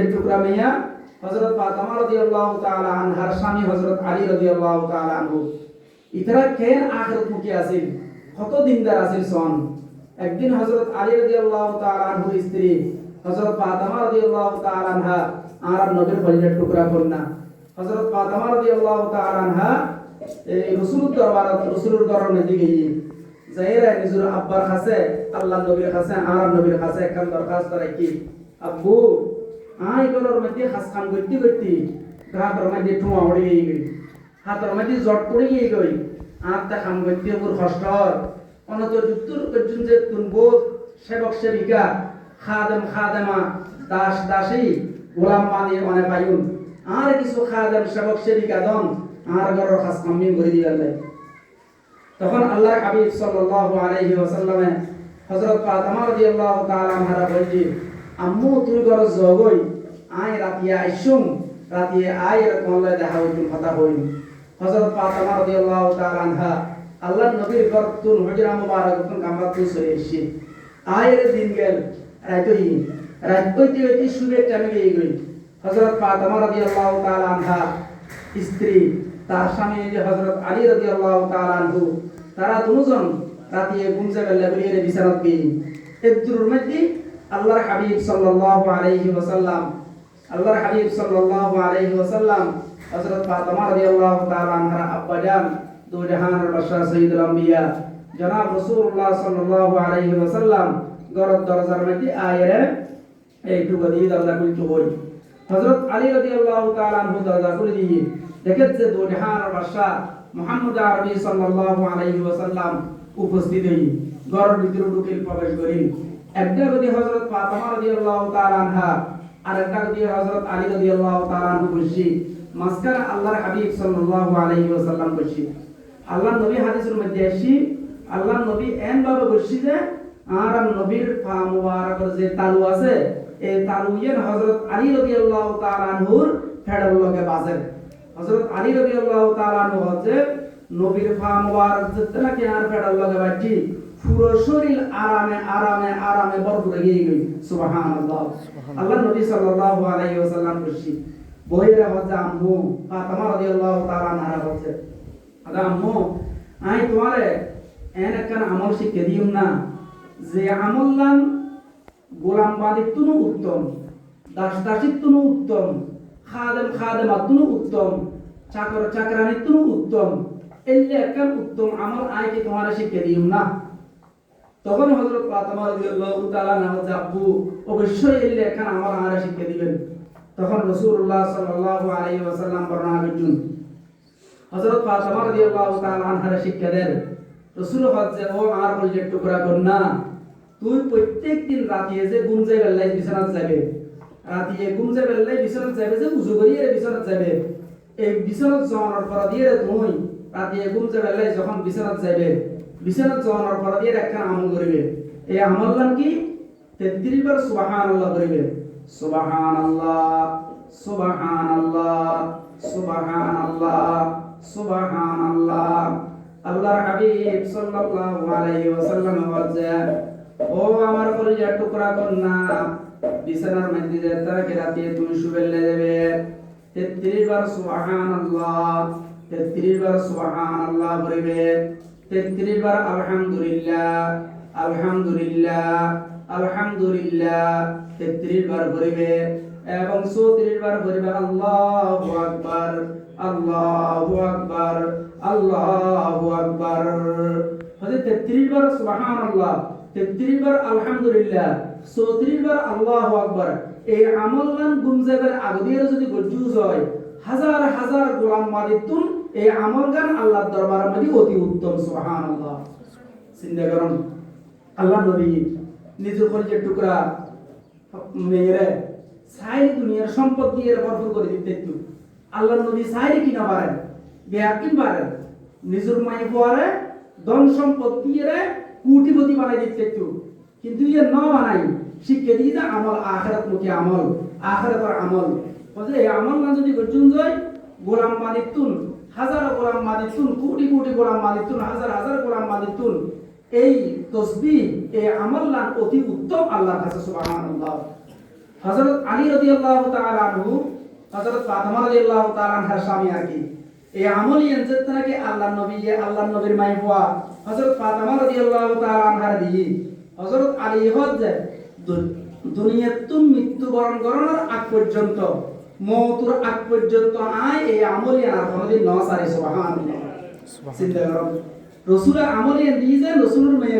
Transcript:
কলজের টুকরা মেয়া, হযরত ফাতেমা রাদিয়াল্লাহু তাআলা আনহার স্বামী হযরত আলী রাদিয়াল্লাহু তাআলা আনহু। ইতারা কেন আখিরাত মুখী আছিল কত দিনদার আছিল সন? একদিন হযরত আলী রাদিয়াল্লাহু তাআলা আনহুর স্ত্রী হযরত ফাতেমা রাদিয়াল্লাহু তাআলা আনহা আর নবীর কলজের টুকরা কন্যা। হযরত ফাতেমা রাদিয়াল্লাহু তাআলা আনহা এই রাসূলুর দরবারত রাসূলুর দরবারে দিকে গিয়ে জাহিরা নিজের আব্বার কাছে আল্লাহ নবীর কাছে, আর নবীর কাছে একখান দরখাস্ত রাখি আব্বু আই গলর মধ্যে হাস খান করতে করতে হাতের মধ্যে ঠুয়া উড়ে গিয়ে গই হাতের মধ্যে জট পড়ে গিয়ে গই আর তা খাম করতে ওর কষ্ট অনত যুক্তর পর্যন্ত যে তুনবোধ সেবক সেবিকা, খাদেম খাদেমা, দাস দাসী, গোলাম মানে পাইউন। আর কিছু খাদেম সেবক সেবিকা দন, আর গরর খাস কামি করে দিবার লাগে। তখন আল্লাহ হাবিব সাল্লাল্লাহু আলাইহি ওয়াসাল্লামে হযরত ফাতেমা রাদিয়াল্লাহু তাআলা আনহা বলছি আম্মু তুই ঘর জগই আই রাতিয়া আইসুম রাতিয়ে আই রকমলে দেখা হইতুম কথা হইন হযরত ফাতেমা রাদিয়াল্লাহু তাআলা আনহা আল্লাহ নবীর ঘর তুন হুজরা মুবারক তুন কামরা তুই সরে এসে আয়ের দিন গেল রাইতই রাত হইতে হইতে শুবে টাইমে গিয়ে গই হযরত ফাতেমা রাদিয়াল্লাহু তাআলা আনহা, স্ত্রী, তার স্বামী যে হযরত আলী রাদিয়াল্লাহু তাআলা আনহু, তারা দুজন রাতে ঘুমছে বেলা বলিয়ে বিছানাত গিয়ে এদুর মধ্যে আল্লাহর হাবিব সাল্লাল্লাহু আলাইহি ওয়াসাল্লাম, আল্লাহর হাবিব সাল্লাল্লাহু আলাইহি ওয়াসাল্লাম, হযরত ফাতেমা রাদিয়াল্লাহু তাআলা আনহা আব্বা জান দো জাহানের বাদশাহ সৈয়দুল আম্বিয়া। জনাব রাসূলুল্লাহ সাল্লাল্লাহু আলাইহি ওয়াসাল্লাম গরত দরজার মধ্যে আয়ের এইটুকু দিয়ে দরজা খুলতে হই হযরত আলী রাদিয়াল্লাহু তাআলা আনহু দরজা খুলে দিয়ে দেখেছে দো জাহানের বাদশাহ মুহাম্মদ আরবি সাল্লাল্লাহু আলাইহি ওয়াসাল্লাম উপস্থিত হই ঘরের ভিতরে ঢুকে প্রবেশ করি একটা গদি হযরত ফাতেমা রাদিয়াল্লাহু তাআলা আনহা, আর একটা গদি হযরত আলী রাদিয়াল্লাহু তাআলা আনহু বসি মাঝখানে আল্লাহর হাবিব সাল্লাল্লাহু আলাইহি ওয়াসাল্লাম বসি আল্লাহর নবী হাদিসের মধ্যে আসি, আল্লাহর নবী এন ভাবে বসি যে আর নবীর পা মুবারকের যে তালু আছে এই তালু ইয়েন হযরত আলী রাদিয়াল্লাহু তাআলা আনহুর ফেডার লগে বাজে। হযরত আলী রাদিয়াল্লাহু তাআলা আনহু হচ্ছে নবীর পা মুবারক যেতে নাকি আর ফেডার লগে বাজি পুরো শরীর আরামে আরামে আরামে সুবহানাল্লাহ। আল্লাহ নবী সাল্লাল্লাহু আলাইহি ওয়াসাল্লাম বইরা হচ্ছে আম্মু ফাতেমা রাদিয়াল্লাহু তাআলা হচ্ছে আদা আম্মু আই তোমারে এন একখান আমল শিখে দিম না যে আমল্লান গোলাম উত্তম দাস দাসিত্তুনু উত্তম খাদেম খাদেমাত্তুনু উত্তম চাকর চাকরানিত্তুনু উত্তম এলে একখান উত্তম আমল আই কি তোমারে শিখে দিম না? তখন হযরত ফাতেমা রাদিয়াল্লাহু তাআলা নাম আব্বু অবশ্যই একখান আমল আমারে শিখে দিবেন। তখন রাসূলুল্লাহ সাল্লাল্লাহু আলাইহি ওয়াসাল্লাম বর্ণনা করছেন, হযরত ফাতেমা রাদিয়াল্লাহু তাআলা আনহার শিক্ষা দেন, রাসূল হচ্ছে ও আর বলছে টুকরা কন্যা, তুই প্রত্যেক দিন রাতে যে যাই বেলাই বিছানাত যাবে রাতে যাই বেলাই বিছানাত যাবে যে উজু করিয়ে বিছানাত যাবে এই বিছানাত যাওয়ার পর দিয়ে তুই, রাতে যাই বেলাই যখন বিছানাত যাবে বিছানাত যাওয়ার পর দিয়ে একখান আমল করিবে। এই আমল নাম কি? 33 বার সুবহানাল্লাহ করিবে। সুবহানাল্লাহ সুবহানাল্লাহ সুবহানাল্লাহ সুবহানাল্লাহ। আল্লাহর হাবিব সাল্লাল্লাহু আলাইহি ওয়াসাল্লাম বলেন ও আমার কলিজার টুকরা কন্যা, বিছানার মধ্যে যে তাকে রাতে তুমি শুবেলে দেবে। 33 বার সুবহানাল্লাহ 33 বার সুবহানাল্লাহ বলবে 33 বার আলহামদুলিল্লাহ আলহামদুলিল্লাহ আলহামদুলিল্লাহ 33 বার এবং 34 বার আল্লাহু আকবার আল্লাহু আকবার আল্লাহু আকবার। হযরত 33 বার 33 বার আলহামদুলিল্লাহ 34 বার আল্লাহু আকবার। এই আমলগান গুমজাবের আগদিয়ে যদি গজুজ হয়, হাজার হাজার গোলাম এই আমলগান আল্লাহর দরবারের মধ্যে অতি উত্তম, সুবহানাল্লাহ। চিন্তা করুন আল্লাহ নবী নিজের কলিজের টুকরা মেয়েরে সাইরি দুনিয়ার সম্পদ দিয়ে ভরপুর করে দিতে একটু আল্লাহ নবী সাইরি কিনা পারেন বেয়া কিন পারেন নিজের মাই পরে ধন সম্পত্তি এর কোটিপতি বানাই দিতে একটু কিন্তু ইয়ে ন বানাই শিখে দিয়ে যে আমল আখেরাত মুখী আমল, আখেরাতের আমল। এই আমল না যদি গর্জন যায় গোলাম মালিকুন হাজার গোলাম মালিকুন কোটি কোটি গোলাম মালিকুন হাজার হাজার গোলাম মালিকুন এই তসবি এই আমল লান অতি উত্তম আল্লাহর কাছে, সুবহানাল্লাহ। হযরত আলী রাদিয়াল্লাহু তাআলা আনহু, হযরত ফাতেমা রাদিয়াল্লাহু তাআলা আনহার স্বামী আর কি। এই আমল ইয়ানজেত নাকি আল্লাহর নবী আল্লাহর নবীর মাই হওয়া। হযরত ফাতেমা রাদিয়াল্লাহু তাআলা আনহার দি হযরত আলী হজ যে দু- দুনিয়াতুন মৃত্যুবরণ করানোর আগ পর্যন্ত মৌতুর আগ পর্যন্ত আয় এই আমলি আর কোনদিন ন সারে সুবহানাল্লাহ। করো। রসুলের আমলি যে রসুলের মেয়ে